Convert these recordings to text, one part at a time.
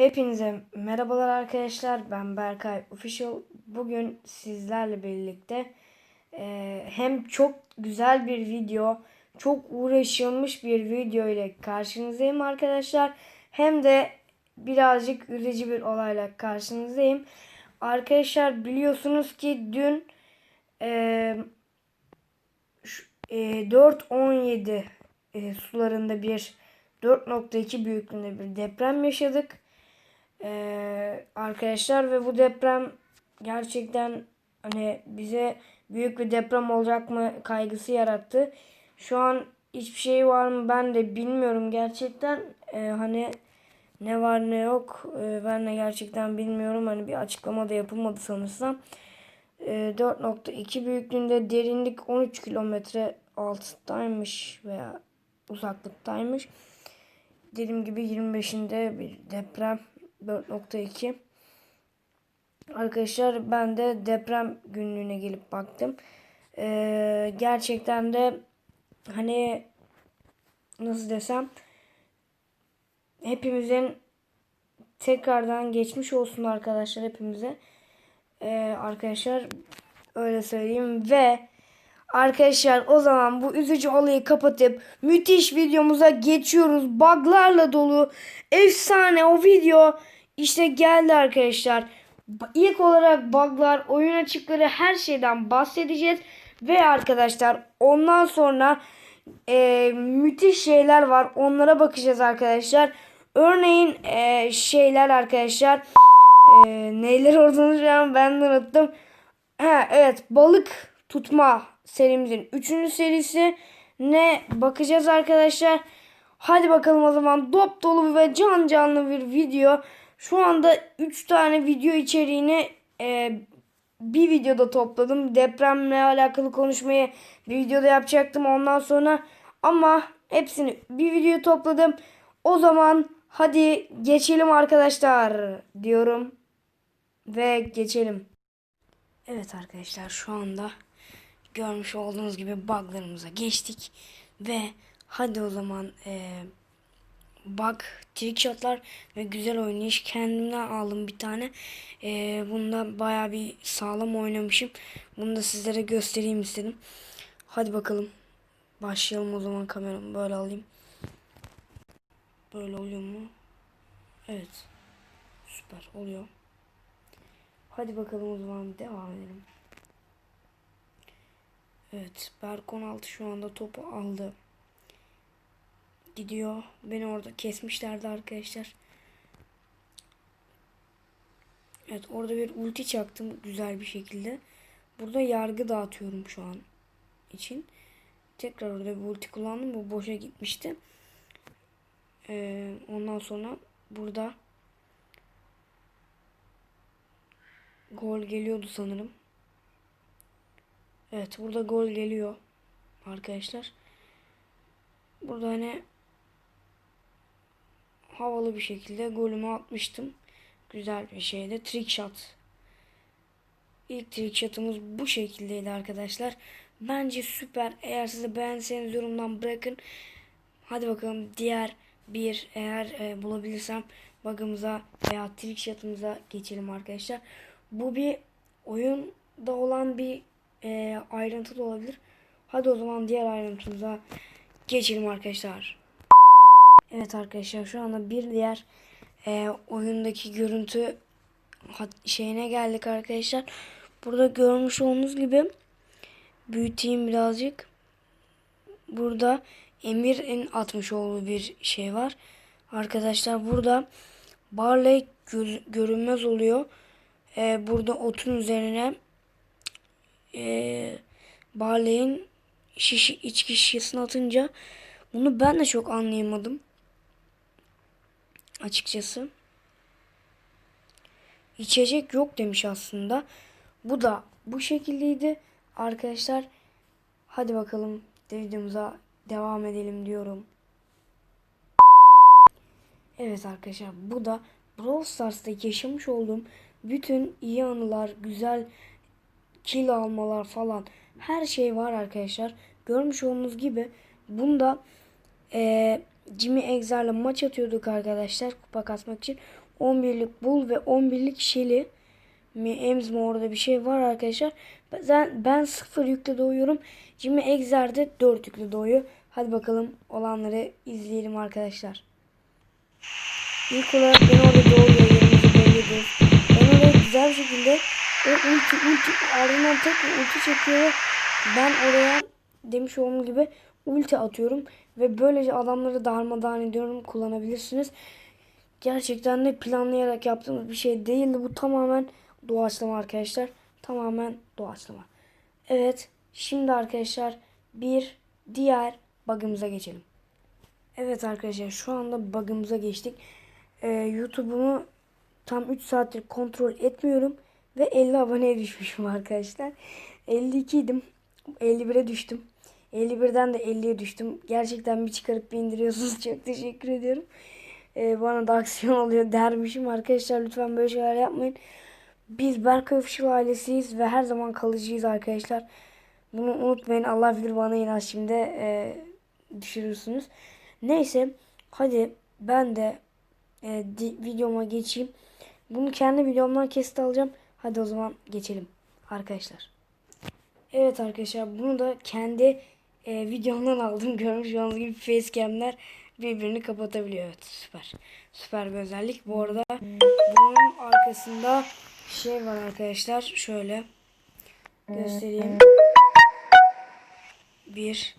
Hepinize merhabalar arkadaşlar. Ben Berkay Official. Bugün sizlerle birlikte e, hem çok güzel bir video, çok uğraşılmış bir video ile karşınızdayım arkadaşlar. Hem de birazcık üzücü bir olayla karşınızdayım. Arkadaşlar biliyorsunuz ki dün e, e, 4.17 e, sularında bir 4.2 büyüklüğünde bir deprem yaşadık. Ee, arkadaşlar ve bu deprem gerçekten hani bize büyük bir deprem olacak mı kaygısı yarattı. Şu an hiçbir şey var mı ben de bilmiyorum gerçekten. Ee, hani ne var ne yok ee, ben de gerçekten bilmiyorum. Hani bir açıklama da yapılmadı sanırsam. Ee, 4.2 büyüklüğünde derinlik 13 kilometre alttaymış veya uzaklıktaymış. Dediğim gibi 25'inde bir deprem 4.2. Arkadaşlar ben de deprem günlüğüne gelip baktım. Ee, gerçekten de hani nasıl desem hepimizin tekrardan geçmiş olsun arkadaşlar hepimize. Ee, arkadaşlar öyle söyleyeyim ve Arkadaşlar o zaman bu üzücü olayı kapatıp müthiş videomuza geçiyoruz. Buglarla dolu efsane o video işte geldi arkadaşlar. İlk olarak buglar, oyun açıkları her şeyden bahsedeceğiz. Ve arkadaşlar ondan sonra e, müthiş şeyler var. Onlara bakacağız arkadaşlar. Örneğin e, şeyler arkadaşlar. E, neyler olduğunu ben de unuttum. Ha, evet balık tutma serimizin 3. serisi ne bakacağız arkadaşlar. Hadi bakalım o zaman dop dolu ve can canlı bir video. Şu anda 3 tane video içeriğini e, bir videoda topladım. Depremle alakalı konuşmayı bir videoda yapacaktım ondan sonra. Ama hepsini bir video topladım. O zaman hadi geçelim arkadaşlar diyorum. Ve geçelim. Evet arkadaşlar şu anda görmüş olduğunuz gibi buglarımıza geçtik. Ve hadi o zaman e, bug trickshotlar ve güzel oynayış. Kendimden aldım bir tane. E, bunda baya bir sağlam oynamışım. Bunu da sizlere göstereyim istedim. Hadi bakalım. Başlayalım o zaman kameramı böyle alayım. Böyle oluyor mu? Evet. Süper oluyor. Hadi bakalım o zaman devam edelim Evet, Berk 16 şu anda topu aldı. Gidiyor. Beni orada kesmişlerdi arkadaşlar. Evet, orada bir ulti çaktım güzel bir şekilde. Burada yargı dağıtıyorum şu an için. Tekrar orada bir ulti kullandım. Bu boşa gitmişti. Ee, ondan sonra burada gol geliyordu sanırım. Evet burada gol geliyor arkadaşlar. Burada hani havalı bir şekilde golümü atmıştım. Güzel bir şeydi. Trick shot. İlk trick shot'ımız bu şekildeydi arkadaşlar. Bence süper. Eğer size beğenseniz yorumdan bırakın. Hadi bakalım diğer bir eğer e, bulabilirsem bug'ımıza veya trick shot'ımıza geçelim arkadaşlar. Bu bir oyunda olan bir e, ayrıntı da olabilir. Hadi o zaman diğer ayrıntımıza geçelim arkadaşlar. Evet arkadaşlar şu anda bir diğer e, oyundaki görüntü şeyine geldik arkadaşlar. Burada görmüş olduğunuz gibi büyüteyim birazcık. Burada Emir'in atmış olduğu bir şey var. Arkadaşlar burada Barley gör- görünmez oluyor. E, burada otun üzerine e, Barley'in şişi, içki şişesini atınca bunu ben de çok anlayamadım. Açıkçası. İçecek yok demiş aslında. Bu da bu şekildeydi. Arkadaşlar hadi bakalım videomuza devam edelim diyorum. Evet arkadaşlar bu da Brawl Stars'ta yaşamış olduğum bütün iyi anılar, güzel kill almalar falan her şey var arkadaşlar. Görmüş olduğunuz gibi bunda e, Jimmy Exer'le maç atıyorduk arkadaşlar kupa kasmak için. 11'lik bul ve 11'lik şeli mi ems orada bir şey var arkadaşlar. Ben, ben 0 yükle doğuyorum. Jimmy Exer de 4 yükle doğuyor. Hadi bakalım olanları izleyelim arkadaşlar. İlk olarak ben orada doğuyor yerimizi bellidir. Ben oraya güzel bir şekilde o ulti ulti ardından tek ulti çekiyor. Ben oraya demiş olduğum gibi ulti atıyorum ve böylece adamları darmadağın ediyorum kullanabilirsiniz. Gerçekten de planlayarak yaptığımız bir şey değildi. Bu tamamen doğaçlama arkadaşlar. Tamamen doğaçlama. Evet. Şimdi arkadaşlar bir diğer bug'ımıza geçelim. Evet arkadaşlar şu anda bug'ımıza geçtik. Ee, YouTube'umu tam 3 saattir kontrol etmiyorum. Ve 50 aboneye düşmüşüm arkadaşlar. 52 idim. 51'e düştüm. 51'den de 50'ye düştüm. Gerçekten bir çıkarıp bir indiriyorsunuz. Çok teşekkür ediyorum. Ee, bana da aksiyon oluyor dermişim. Arkadaşlar lütfen böyle şeyler yapmayın. Biz Berkay Official ailesiyiz ve her zaman kalıcıyız arkadaşlar. Bunu unutmayın. Allah bilir bana inat şimdi e, düşürürsünüz. Neyse hadi ben de e, videoma geçeyim. Bunu kendi videomdan kesit alacağım. Hadi o zaman geçelim arkadaşlar. Evet arkadaşlar bunu da kendi e, videomdan aldım. Görmüş olduğunuz gibi facecam'ler birbirini kapatabiliyor. Evet süper. Süper bir özellik. Bu arada bunun arkasında şey var arkadaşlar. Şöyle göstereyim. Bir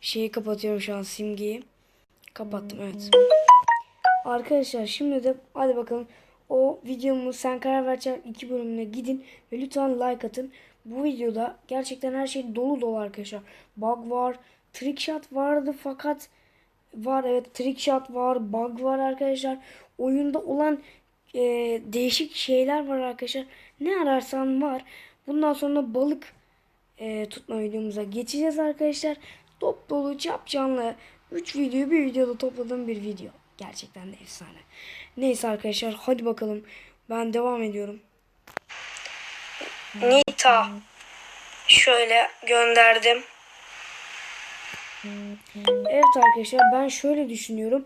şeyi kapatıyorum şu an simgeyi. Kapattım evet. Arkadaşlar şimdi de hadi bakalım o videomu sen karar vereceğim iki bölümüne gidin ve lütfen like atın. Bu videoda gerçekten her şey dolu dolu arkadaşlar. Bug var, trick shot vardı fakat var evet trick shot var, bug var arkadaşlar. Oyunda olan e, değişik şeyler var arkadaşlar. Ne ararsan var. Bundan sonra balık e, tutma videomuza geçeceğiz arkadaşlar. Top dolu cap canlı 3 videoyu bir videoda topladığım bir video. Gerçekten de efsane. Neyse arkadaşlar hadi bakalım. Ben devam ediyorum. Nita. Şöyle gönderdim. Evet arkadaşlar ben şöyle düşünüyorum.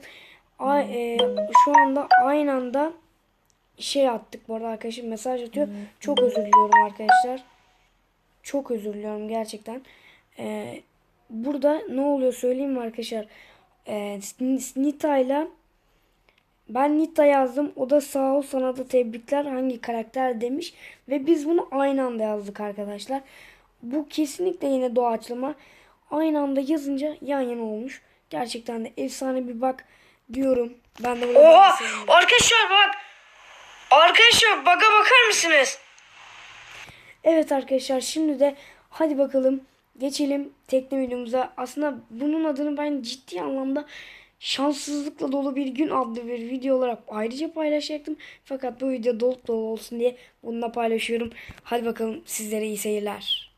A, e, şu anda aynı anda şey attık bu arada arkadaşım mesaj atıyor. Çok özür diliyorum arkadaşlar. Çok özür diliyorum gerçekten. Ee, burada ne oluyor söyleyeyim mi arkadaşlar? Ee, Nita ile ben Nita yazdım. O da sağ ol sana da tebrikler hangi karakter demiş. Ve biz bunu aynı anda yazdık arkadaşlar. Bu kesinlikle yine doğaçlama. Aynı anda yazınca yan yana olmuş. Gerçekten de efsane bir bak diyorum. Ben de bunu Oha! Arkadaşlar bak! Arkadaşlar baga bakar mısınız? Evet arkadaşlar şimdi de hadi bakalım geçelim tekne videomuza. Aslında bunun adını ben ciddi anlamda şanssızlıkla dolu bir gün adlı bir video olarak ayrıca paylaşacaktım. Fakat bu video dolu dolu olsun diye bununla paylaşıyorum. Hadi bakalım sizlere iyi seyirler.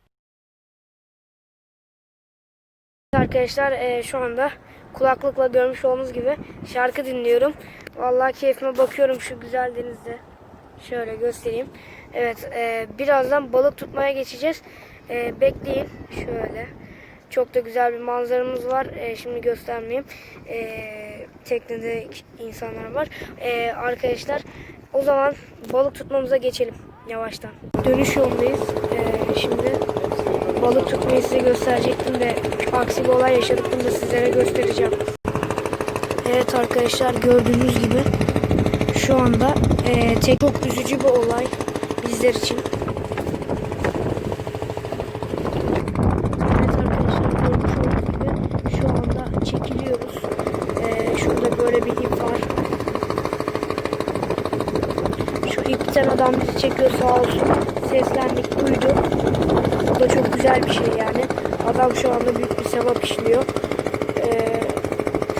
Arkadaşlar e, şu anda kulaklıkla görmüş olduğunuz gibi şarkı dinliyorum. Vallahi keyfime bakıyorum şu güzel denizde. Şöyle göstereyim. Evet e, birazdan balık tutmaya geçeceğiz. E, bekleyin. Şöyle. Çok da güzel bir manzaramız var. E, şimdi göstermeyeyim. E, teknede insanlar var. E, arkadaşlar o zaman balık tutmamıza geçelim yavaştan. Dönüş yolundayız. E, şimdi balık tutmayı size gösterecektim de aksi bir olay yaşadık. Bunu da sizlere göstereceğim. Evet arkadaşlar gördüğünüz gibi şu anda e, çok üzücü bir olay bizler için. Evet arkadaşlar görmüş olduğunuz gibi şu anda çekiliyoruz. E, şurada böyle bir ip var. Şu adam bizi çekiyor sağ olsun. Seslendik duydu. Bu da çok güzel bir şey yani. Adam şu anda büyük bir sevap işliyor. E,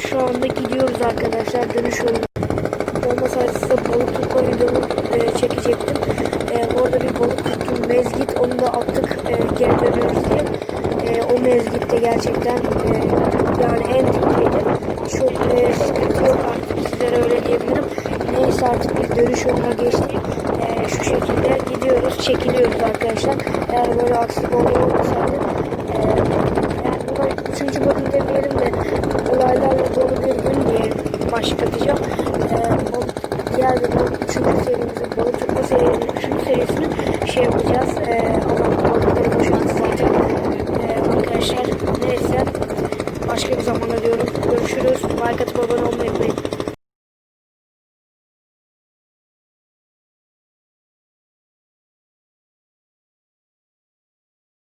şu anda gidiyoruz arkadaşlar dönüş yolunda olmasaydı size balık tutma videomu e, çekecektim. E, orada bir balık tuttum mezgit onu da attık e, geri dönüyoruz diye. E, o mezgit de gerçekten e, yani en dipteydi. Çok e, sıkıntı yok artık sizlere öyle diyebilirim. Neyse artık biz dönüş yoluna geçtik. E, şu şekilde gidiyoruz çekiliyoruz arkadaşlar. Eğer böyle aksilik olmasaydı e, yani buna üçüncü bölüm demeyelim de olaylarla dolu bir gün diye başlık. Ee, o diğer diğer videonun 3. serimizi balık 3. serisini şey yapacağız. E,